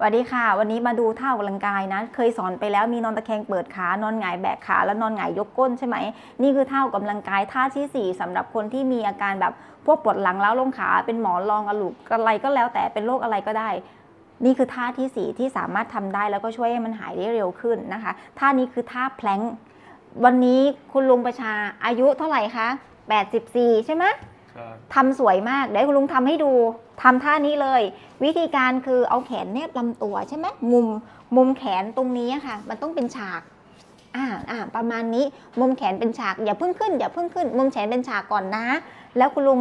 สวัสดีค่ะ วันนี้มาดูท่าออกกำลังกายนะ เคยสอนไปแล้วมีนอนตะแคงเปิดขานอนหงายแบกขาแล้วนอนหงายยกก้นใช่ไหม นี่คือท่าออกกำลังกายท่าที่สี่สำหรับคนที่มีอาการแบบพวกปวดหลังแล้วลงขาเป็นหมอนรองกระดูกอะไรก็แล้วแต่เป็นโรคอะไรก็ได้ นี่คือท่าที่สี่ที่สามารถทำได้แล้วก็ช่วยให้มันหายได้เร็วขึ้นนะคะ ท่านี้คือท่าแพลงวันนี้คุณลุงประชาอายุเท่าไหร่คะ84 ใช่ไหม ทำสวยมากเดี๋ยวคุณลุงทำให้ดูทำท่านี้เลย วิธีการคือเอาแขนแนบลำตัวใช่ไหมมุมมุมแขนตรงนี้ค่ะ มันต้องเป็นฉากอ่าอ่าประมาณนี้มุมแขนเป็นฉากอย่าเพิ่งขึ้นอย่าเพิ่งขึ้น มุมแขนเป็นฉากก่อนนะ แล้วคุณลุง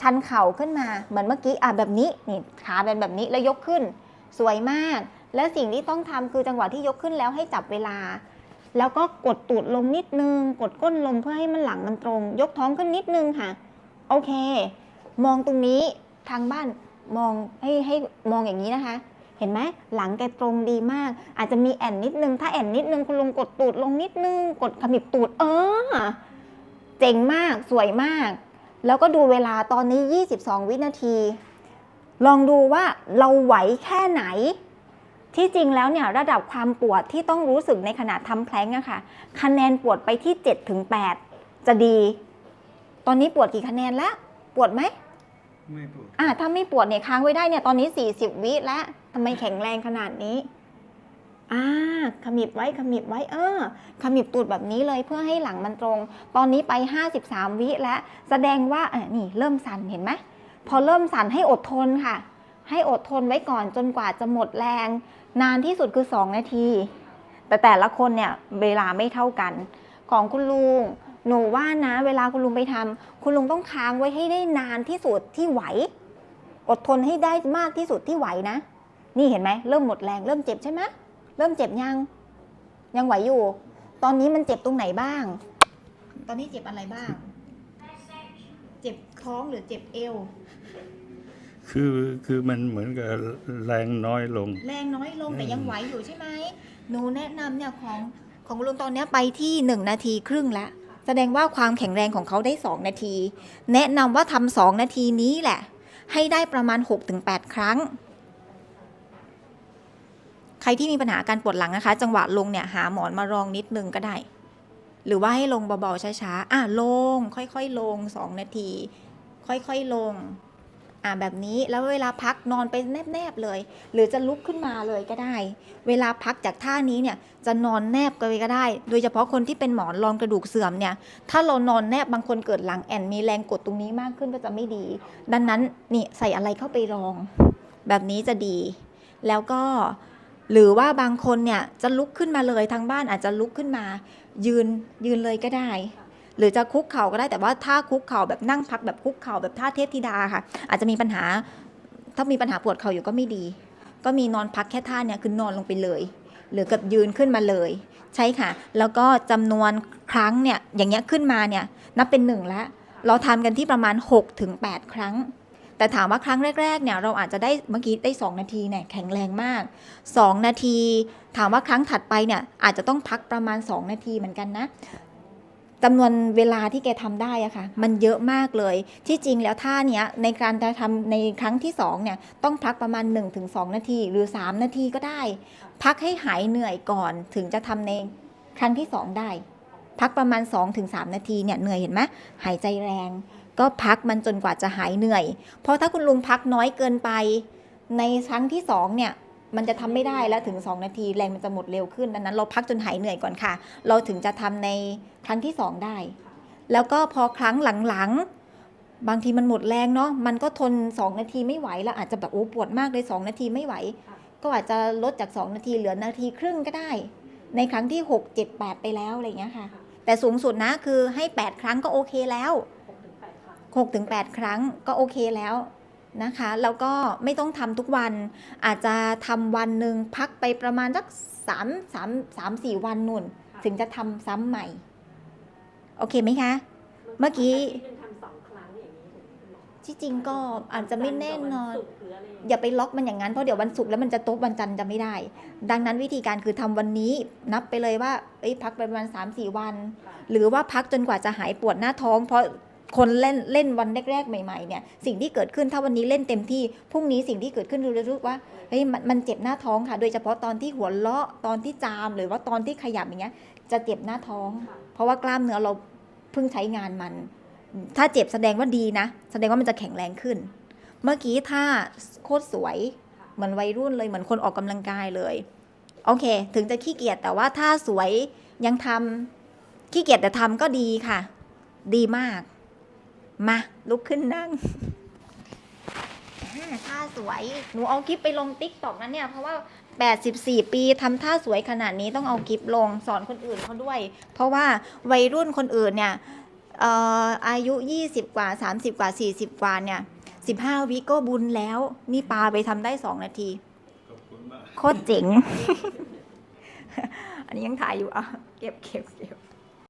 ชันเข่าขึ้นมาเหมือนเมื่อกี้อะแบบนี้นี่ขาเป็นแบบนี้แล้วยกขึ้น สวยมาก และสิ่งที่ต้องทำคือจังหวะที่ยกขึ้นแล้วให้จับเวลา แล้วก็กดตูดลงนิดนึง กดก้นลงเพื่อให้มันหลังมันตรง ยกท้องขึ้นนิดนึงค่ะ โอเค มองตรงนี้ทางบ้านมองให้ให้มองอย่างนี้นะคะ เห็นไหมหลังแกตรงดีมาก อาจจะมีแอนนิดนึง ถ้าแอนนิดนึงคุณลุงกดตูดลงนิดนึง กดขมิบตูดเออ เจ๋งมากสวยมาก แล้วก็ดูเวลาตอนนี้ 22 วินาที ลองดูว่าเราไหวแค่ไหน ที่จริงแล้วเนี่ยระดับความปวดที่ต้องรู้สึกในขณะทำแพลงอะค่ะ คะแนนปวดไปที่ 7-8 จะดี ตอนนี้ปวดกี่คะแนนแล้วปวดไหมไม่ปวดอ่าถ้าไม่ปวดเนี่ยค้างไว้ได้เนี่ยตอนนี้ 40 วิแล้วทำไมแข็งแรงขนาดนี้อ่าขมิบไว้ขมิบไว้เออขมิบตูดแบบนี้เลยเพื่อให้หลังมันตรง ตอนนี้ไป 53 วิแล้วแสดงว่าอะนี่เริ่มสั่นเห็นไหมพอเริ่มสั่นให้อดทนค่ะ ให้อดทนไว้ก่อนจนกว่าจะหมดแรง นานที่สุดคือ 2 นาที แต่แต่ละคนเนี่ยเวลาไม่เท่ากัน ของคุณลุง หนูว่านะ เวลาคุณลุงไปทำคุณลุงต้องค้างไว้ให้ได้นานที่สุดที่ไหว อดทนให้ได้มากที่สุดที่ไหวนะ นี่เห็นไหมเริ่มหมดแรงเริ่มเจ็บใช่ไหมเริ่มเจ็บยัง ยังไหวอยู่ ตอนนี้มันเจ็บตรงไหนบ้าง ตอนนี้เจ็บอะไรบ้าง เจ็บท้องหรือเจ็บเอวคือคือมันเหมือนกับแรงน้อยลง แรงน้อยลงแต่อืมยังไหวอยู่ใช่ไหมหนูแนะนำเนี่ยของของลุงตอนเนี้ยไปที่1นาทีครึ่งแล้ว แสดงว่าความแข็งแรงของเขาได้ 2 นาที แนะนำว่าทำสองนาทีนี้แหละ ให้ได้ประมาณ 6-8 ครั้ง ใครที่มีปัญหาการปวดหลังนะคะ จังหวะลงเนี่ยหาหมอนมารองนิดนึงก็ได้ หรือว่าให้ลงเบาๆช้าๆ อะลง ค่อยๆลง 2 นาที ค่อยๆลง อะแบบนี้แล้วเวลาพักนอนไปแนบๆเลย หรือจะลุกขึ้นมาเลยก็ได้ เวลาพักจากท่านี้เนี่ยจะนอนแนบกันไปก็ได้ โดยเฉพาะคนที่เป็นหมอนรองกระดูกเสื่อมเนี่ยถ้าเรานอนแนบบางคนเกิดหลังแอนมีแรงกดตรงนี้มากขึ้นก็จะไม่ดี ดังนั้นนี่ใส่อะไรเข้าไปรอง แบบนี้จะดี แล้วก็หรือว่าบางคนเนี่ยจะลุกขึ้นมาเลยทางบ้านอาจจะลุกขึ้นมา ยืนยืนเลยก็ได้ หรือจะคุกเข่าก็ได้แต่ว่าถ้าคุกเข่าแบบนั่งพักแบบคุกเข่าแบบท่าเทพธิดาค่ะ อาจจะมีปัญหา ถ้ามีปัญหาปวดเข่าอยู่ก็ไม่ดี ก็มีนอนพักแค่ท่าเนี่ยคือนอนลงไปเลย หรือกับยืนขึ้นมาเลย ใช่ค่ะ แล้วก็จำนวนครั้งเนี่ยอย่างเงี้ยขึ้นมาเนี่ยนับเป็นหนึ่งแล้วเราทำกันที่ประมาณ6ถึง8ครั้งแต่ถามว่าครั้งแรกๆเนี่ยเราอาจจะได้เมื่อกี้ได้ 2 นาทีเนี่ยแข็งแรงมาก 2 นาที ถามว่าครั้งถัดไปเนี่ยอาจจะต้องพักประมาณ 2 นาทีเหมือนกันนะ จำนวนเวลาที่แกทำได้อะค่ะ มันเยอะมากเลย ที่จริงแล้วท่าเนี้ยในการจะทำในครั้งที่2เนี่ยต้องพักประมาณ 1-2 นาที หรือ 3 นาทีก็ได้ พักให้หายเหนื่อยก่อนถึงจะทำในครั้งที่ 2 ได้ พักประมาณ 2-3 นาทีเนี่ยเหนื่อยเห็นไหมหายใจแรง ก็พักมันจนกว่าจะหายเหนื่อย เพราะถ้าคุณลุงพักน้อยเกินไป ในครั้งที่2เนี่ย มันจะทำไม่ได้แล้วถึง 2 นาทีแรงมันจะหมดเร็วขึ้นดังนั้นเราพักจนหายเหนื่อยก่อนค่ะ เราถึงจะทำในครั้งที่ 2 ได้ แล้วก็พอครั้งหลังๆ บางทีมันหมดแรงเนาะมันก็ทน 2 นาทีไม่ไหวแล้วอาจจะแบบโอ้ปวดมากเลย 2 นาทีไม่ไหว ก็อาจจะลดจาก 2 นาทีเหลือนาทีครึ่งก็ได้ ในครั้งที่ 6 7 8 ไปแล้วอะไรอย่างเงี้ยค่ะ แต่สูงสุดนะคือให้ 8 ครั้งก็โอเคแล้ว6ถึง8ครั้งก็โอเคแล้ว นะคะแล้วก็ไม่ต้องทำทุกวัน อาจจะทำวันหนึ่งพักไปประมาณสัก3 3 3 4วันนุ่น ถึงจะทำซ้ำใหม่ โอเคไหมคะ เมื่อกี้ที่หนึ่งทำสองครั้งอย่างนี้ถูกไหมคุณหมอที่จริงก็อาจจะไม่แน่นอนวัศุกร์หรืออะไรอย่างอเงี้ยย่าไปล็อกมันอย่างนั้นเพราะเดี๋ยววันศุกร์แล้วมันจะโต๊ะวันจันทร์จะไม่ได้ ดังนั้นวิธีการคือทำวันนี้นับไปเลยว่าเอ้ยพักไปประมาณ3 4วัน หรือว่าพักจนกว่าจะหายปวดหน้าท้อง เพราะ คนเล่นเล่นวันแรกๆใหม่ๆเนี่ยสิ่งที่เกิดขึ้นถ้าวันนี้เล่นเต็มที่พรุ่งนี้สิ่งที่เกิดขึ้นราจะรู้ว่าเฮ้ยมันมันเจ็บหน้าท้องค่ะ โดยเฉพาะตอนที่หัวเราะตอนที่จามหรือว่าตอนที่ขยับอย่างเงี้ย จะเจ็บหน้าท้อง เพราะว่ากล้ามเนื้อเราเพิ่งใช้งานมัน ถ้าเจ็บแสดงว่าดีนะ แสดงว่ามันจะแข็งแรงขึ้น เมื่อกี้ถ้าโคตรสวยเหมือนวัยรุ่นเลยเหมือนคนออกกำลังกายเลยโอเค ถึงจะขี้เกียจแต่ว่าถ้าสวยยังทำขี้เกียจแต่ทำก็ดีค่ะ ดีมาก มา ลุกขึ้นนั่งอ่าท่าสวย หนูเอาคลิปไปลงติ๊กต็อกนั้นเนี่ย เพราะว่า 84 ปีทำท่าสวยขนาดนี้ต้องเอาคลิปลงสอนคนอื่นเขาด้วย เพราะว่าวัยรุ่นคนอื่นเนี่ยเอ่ออายุ 20 กว่า 30 กว่า 40 กว่าเนี่ย 15 วิก็บุญแล้ว นี่ปาไปทำได้ 2 นาทีขอบคุณมากโคตรเจ๋ง อันนี้ยังถ่ายอยู่อะ เก็บเก็บเก็บ